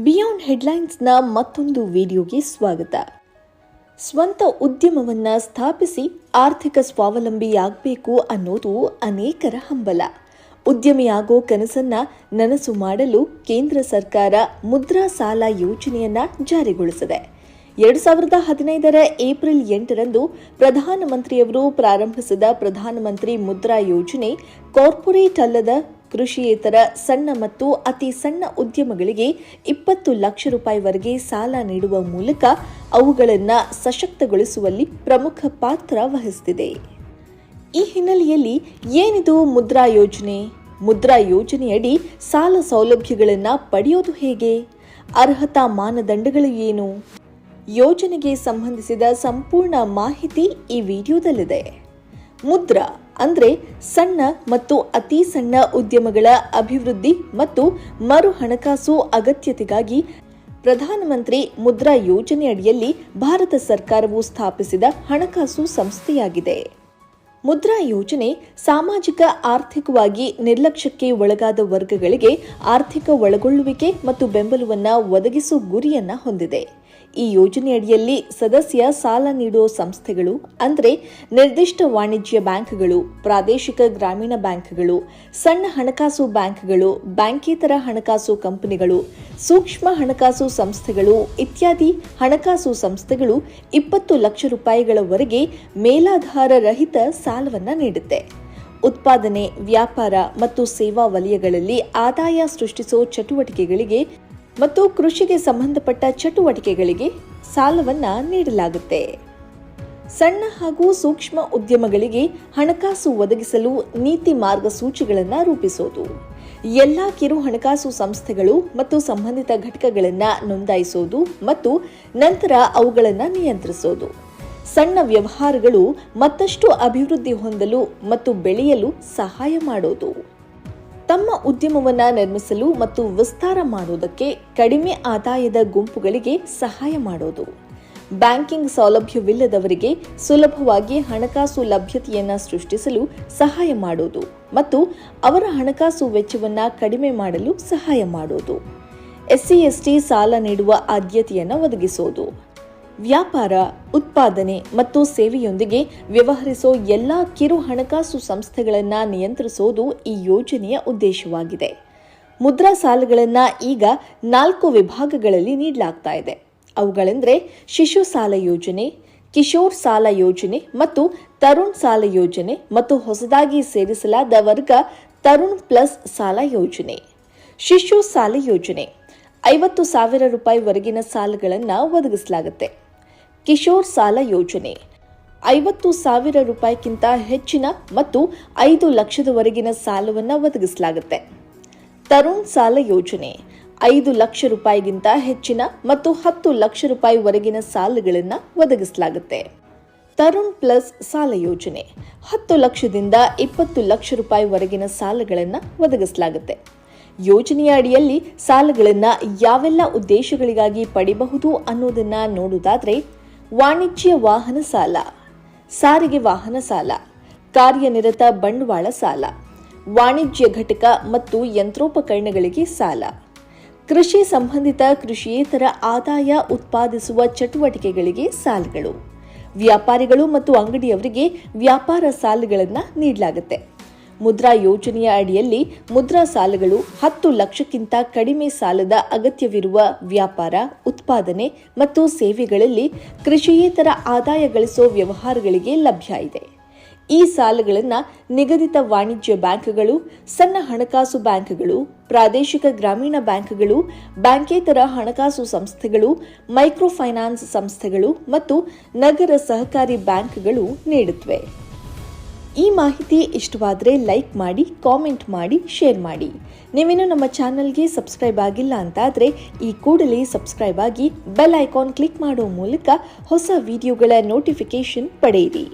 Beyond ಹೆಡ್ಲೈನ್ಸ್ನ ಮತ್ತೊಂದು ವಿಡಿಯೋಗೆ ಸ್ವಾಗತ. ಸ್ವಂತ ಉದ್ಯಮವನ್ನ ಸ್ಥಾಪಿಸಿ ಆರ್ಥಿಕ ಸ್ವಾವಲಂಬಿಯಾಗಬೇಕು ಅನ್ನೋದು ಅನೇಕರ ಹಂಬಲ. ಉದ್ಯಮಿಯಾಗೋ ಕನಸನ್ನ ನನಸು ಮಾಡಲು ಕೇಂದ್ರ ಸರ್ಕಾರ ಮುದ್ರಾ ಸಾಲ ಯೋಜನೆಯನ್ನ ಜಾರಿಗೊಳಿಸಿದೆ. ಎರಡು ಸಾವಿರದ ಹದಿನೈದರ ಏಪ್ರಿಲ್ ಎಂಟರಂದು ಪ್ರಧಾನಮಂತ್ರಿಯವರು ಪ್ರಾರಂಭಿಸಿದ ಪ್ರಧಾನಮಂತ್ರಿ ಮುದ್ರಾ ಯೋಜನೆ ಕಾರ್ಪೊರೇಟ್ ಅಲ್ಲದ ಕೃಷಿಯೇತರ ಸಣ್ಣ ಮತ್ತು ಅತಿ ಸಣ್ಣ ಉದ್ಯಮಗಳಿಗೆ ಇಪ್ಪತ್ತು ಲಕ್ಷ ರೂಪಾಯಿವರೆಗೆ ಸಾಲ ನೀಡುವ ಮೂಲಕ ಅವುಗಳನ್ನು ಸಶಕ್ತಗೊಳಿಸುವಲ್ಲಿ ಪ್ರಮುಖ ಪಾತ್ರ ವಹಿಸುತ್ತಿದೆ ಈ ಹಿನ್ನೆಲೆಯಲ್ಲಿ ಏನಿದು ಮುದ್ರಾ ಯೋಜನೆ? ಮುದ್ರಾ ಯೋಜನೆಯಡಿ ಸಾಲ ಸೌಲಭ್ಯಗಳನ್ನು ಪಡೆಯೋದು ಹೇಗೆ? ಅರ್ಹತಾ ಮಾನದಂಡಗಳು ಏನು? ಯೋಜನೆಗೆ ಸಂಬಂಧಿಸಿದ ಸಂಪೂರ್ಣ ಮಾಹಿತಿ ಈ ವಿಡಿಯೋದಲ್ಲಿದೆ. ಮುದ್ರಾ ಅಂದ್ರೆ ಸಣ್ಣ ಮತ್ತು ಅತಿ ಸಣ್ಣ ಉದ್ಯಮಗಳ ಅಭಿವೃದ್ಧಿ ಮತ್ತು ಮರು ಹಣಕಾಸು ಅಗತ್ಯತೆಗಾಗಿ ಪ್ರಧಾನಮಂತ್ರಿ ಮುದ್ರಾ ಯೋಜನೆ ಅಡಿಯಲ್ಲಿ ಭಾರತ ಸರ್ಕಾರವು ಸ್ಥಾಪಿಸಿದ ಹಣಕಾಸು ಸಂಸ್ಥೆಯಾಗಿದೆ. ಮುದ್ರಾ ಯೋಜನೆ ಸಾಮಾಜಿಕ, ಆರ್ಥಿಕವಾಗಿ ನಿರ್ಲಕ್ಷ್ಯಕ್ಕೆ ಒಳಗಾದ ವರ್ಗಗಳಿಗೆ ಆರ್ಥಿಕ ಒಳಗೊಳ್ಳುವಿಕೆ ಮತ್ತು ಬೆಂಬಲವನ್ನು ಒದಗಿಸುವ ಗುರಿಯನ್ನು ಹೊಂದಿದೆ. ಈ ಯೋಜನೆಯಡಿಯಲ್ಲಿ ಸದಸ್ಯ ಸಾಲ ನೀಡುವ ಸಂಸ್ಥೆಗಳು, ಅಂದರೆ ನಿರ್ದಿಷ್ಟ ವಾಣಿಜ್ಯ ಬ್ಯಾಂಕ್ಗಳು, ಪ್ರಾದೇಶಿಕ ಗ್ರಾಮೀಣ ಬ್ಯಾಂಕ್ಗಳು, ಸಣ್ಣ ಹಣಕಾಸು ಬ್ಯಾಂಕ್ಗಳು, ಬ್ಯಾಂಕೇತರ ಹಣಕಾಸು ಕಂಪನಿಗಳು, ಸೂಕ್ಷ್ಮ ಹಣಕಾಸು ಸಂಸ್ಥೆಗಳು ಇತ್ಯಾದಿ ಹಣಕಾಸು ಸಂಸ್ಥೆಗಳು ಇಪ್ಪತ್ತು ಲಕ್ಷ ರೂಪಾಯಿಗಳವರೆಗೆ ಮೇಲಾಧಾರ ರಹಿತ ಸಾಲವನ್ನು ನೀಡುತ್ತೆ. ಉತ್ಪಾದನೆ, ವ್ಯಾಪಾರ ಮತ್ತು ಸೇವಾ ವಲಯಗಳಲ್ಲಿ ಆದಾಯ ಸೃಷ್ಟಿಸೋ ಚಟುವಟಿಕೆಗಳಿಗೆ ಮತ್ತು ಕೃಷಿಗೆ ಸಂಬಂಧಪಟ್ಟ ಚಟುವಟಿಕೆಗಳಿಗೆ ಸಾಲವನ್ನು ನೀಡಲಾಗುತ್ತೆ. ಸಣ್ಣ ಹಾಗೂ ಸೂಕ್ಷ್ಮ ಉದ್ಯಮಗಳಿಗೆ ಹಣಕಾಸು ಒದಗಿಸಲು ನೀತಿ ಮಾರ್ಗಸೂಚಿಗಳನ್ನು ರೂಪಿಸೋದು. ಎಲ್ಲ ಕಿರು ಹಣಕಾಸು ಸಂಸ್ಥೆಗಳು ಮತ್ತು ಸಂಬಂಧಿತ ಘಟಕಗಳನ್ನು ನೋಂದಾಯಿಸೋದು ಮತ್ತು ನಂತರ ಅವುಗಳನ್ನು ನಿಯಂತ್ರಿಸೋದು. ಸಣ್ಣ ವ್ಯವಹಾರಗಳು ಮತ್ತಷ್ಟು ಅಭಿವೃದ್ಧಿ ಹೊಂದಲು ಮತ್ತು ಬೆಳೆಯಲು ಸಹಾಯ ಮಾಡೋದು. ತಮ್ಮ ಉದ್ಯಮವನ್ನು ನಿರ್ಮಿಸಲು ಮತ್ತು ವಿಸ್ತಾರ ಮಾಡುವುದಕ್ಕೆ ಕಡಿಮೆ ಆದಾಯದ ಗುಂಪುಗಳಿಗೆ ಸಹಾಯ ಮಾಡೋದು. ಬ್ಯಾಂಕಿಂಗ್ ಸೌಲಭ್ಯವಿಲ್ಲದವರಿಗೆ ಸುಲಭವಾಗಿ ಹಣಕಾಸು ಲಭ್ಯತೆಯನ್ನು ಸೃಷ್ಟಿಸಲು ಸಹಾಯ ಮಾಡೋದು ಮತ್ತು ಅವರ ಹಣಕಾಸು ವೆಚ್ಚವನ್ನು ಕಡಿಮೆ ಮಾಡಲು ಸಹಾಯ ಮಾಡೋದು. ಎಸ್ಸಿ ಎಸ್ಟಿ ಸಾಲ ನೀಡುವ ಆದ್ಯತೆಯನ್ನು ಒದಗಿಸೋದು. ವ್ಯಾಪಾರ, ಉತ್ಪಾದನೆ ಮತ್ತು ಸೇವೆಯೊಂದಿಗೆ ವ್ಯವಹರಿಸೋ ಎಲ್ಲ ಕಿರು ಹಣಕಾಸು ಸಂಸ್ಥೆಗಳನ್ನು ನಿಯಂತ್ರಿಸೋದು ಈ ಯೋಜನೆಯ ಉದ್ದೇಶವಾಗಿದೆ. ಮುದ್ರಾ ಸಾಲಗಳನ್ನು ಈಗ ನಾಲ್ಕು ವಿಭಾಗಗಳಲ್ಲಿ ನೀಡಲಾಗ್ತಾ ಇದೆ. ಅವುಗಳೆಂದರೆ ಶಿಶು ಸಾಲ ಯೋಜನೆ, ಕಿಶೋರ್ ಸಾಲ ಯೋಜನೆ ಮತ್ತು ತರುಣ್ ಸಾಲ ಯೋಜನೆ ಮತ್ತು ಹೊಸದಾಗಿ ಸೇರಿಸಲಾದ ವರ್ಗ ತರುಣ್ ಪ್ಲಸ್ ಸಾಲ ಯೋಜನೆ. ಶಿಶು ಸಾಲ ಯೋಜನೆ, ಐವತ್ತು ಸಾವಿರ ರೂಪಾಯಿವರೆಗಿನ ಸಾಲಗಳನ್ನು ಒದಗಿಸಲಾಗುತ್ತೆ. ಕಿಶೋರ್ ಸಾಲ ಯೋಜನೆ. ಐವತ್ತು ಸಾವಿರ ರೂಪಾಯಿಗಿಂತ ಹೆಚ್ಚಿನ ಮತ್ತು ಐದು ಲಕ್ಷದವರೆಗಿನ ಸಾಲವನ್ನು ಒದಗಿಸಲಾಗುತ್ತೆ. ತರುಣ್ ಸಾಲ ಯೋಜನೆ. ಐದು ಲಕ್ಷ ರೂಪಾಯಿಗಿಂತ ಹೆಚ್ಚಿನ ಮತ್ತು ಹತ್ತು ಲಕ್ಷ ರೂಪಾಯಿವರೆಗಿನ ಸಾಲಗಳನ್ನು ಒದಗಿಸಲಾಗುತ್ತೆ. ತರುಣ್ ಪ್ಲಸ್ ಸಾಲ ಯೋಜನೆ. ಹತ್ತು ಲಕ್ಷದಿಂದ ಇಪ್ಪತ್ತು ಲಕ್ಷ ರೂಪಾಯಿವರೆಗಿನ ಸಾಲಗಳನ್ನು ಒದಗಿಸಲಾಗುತ್ತೆ. ಯೋಜನೆಯ ಅಡಿಯಲ್ಲಿ ಸಾಲಗಳನ್ನು ಯಾವೆಲ್ಲ ಉದ್ದೇಶಗಳಿಗಾಗಿ ಪಡಿಬಹುದು ಅನ್ನೋದನ್ನು ನೋಡುವುದಾದ್ರೆ ವಾಣಿಜ್ಯ ವಾಹನ ಸಾಲ, ಸಾರಿಗೆ ವಾಹನ ಸಾಲ, ಕಾರ್ಯನಿರತ ಬಂಡವಾಳ ಸಾಲ, ವಾಣಿಜ್ಯ ಘಟಕ ಮತ್ತು ಯಂತ್ರೋಪಕರಣಗಳಿಗೆ ಸಾಲ, ಕೃಷಿ ಸಂಬಂಧಿತ ಕೃಷಿಯೇತರ ಆದಾಯ ಉತ್ಪಾದಿಸುವ ಚಟುವಟಿಕೆಗಳಿಗೆ ಸಾಲಗಳು, ವ್ಯಾಪಾರಿಗಳು ಮತ್ತು ಅಂಗಡಿಯವರಿಗೆ ವ್ಯಾಪಾರ ಸಾಲಗಳನ್ನು ನೀಡಲಾಗುತ್ತೆ. ಮುದ್ರಾ ಯೋಜನೆಯ ಅಡಿಯಲ್ಲಿ ಮುದ್ರಾ ಸಾಲಗಳು ಹತ್ತು ಲಕ್ಷಕ್ಕಿಂತ ಕಡಿಮೆ ಸಾಲದ ಅಗತ್ಯವಿರುವ ವ್ಯಾಪಾರ, ಉತ್ಪಾದನೆ ಮತ್ತು ಸೇವೆಗಳಲ್ಲಿ ಕೃಷಿಯೇತರ ಆದಾಯ ಗಳಿಸೋ ವ್ಯವಹಾರಗಳಿಗೆ ಲಭ್ಯ ಇದೆ. ಈ ಸಾಲಗಳನ್ನು ನಿಗದಿತ ವಾಣಿಜ್ಯ ಬ್ಯಾಂಕ್ಗಳು, ಸಣ್ಣ ಹಣಕಾಸು ಬ್ಯಾಂಕ್ಗಳು, ಪ್ರಾದೇಶಿಕ ಗ್ರಾಮೀಣ ಬ್ಯಾಂಕ್ಗಳು, ಬ್ಯಾಂಕೇತರ ಹಣಕಾಸು ಸಂಸ್ಥೆಗಳು, ಮೈಕ್ರೋ ಫೈನಾನ್ಸ್ ಸಂಸ್ಥೆಗಳು ಮತ್ತು ನಗರ ಸಹಕಾರಿ ಬ್ಯಾಂಕ್ಗಳು ನೀಡುತ್ತವೆ. ಈ ಮಾಹಿತಿ ಇಷ್ಟವಾದರೆ ಲೈಕ್ ಮಾಡಿ, ಕಾಮೆಂಟ್ ಮಾಡಿ, ಶೇರ್ ಮಾಡಿ. ನೀವೇನು ನಮ್ಮ ಚಾನಲ್ಗೆ ಸಬ್ಸ್ಕ್ರೈಬ್ ಆಗಿಲ್ಲ ಅಂತಾದರೆ ಈ ಕೂಡಲೇ ಸಬ್ಸ್ಕ್ರೈಬ್ ಆಗಿ ಬೆಲ್ ಐಕಾನ್ ಕ್ಲಿಕ್ ಮಾಡೋ ಮೂಲಕ ಹೊಸ ವಿಡಿಯೋಗಳ ನೋಟಿಫಿಕೇಷನ್ ಪಡೆಯಿರಿ.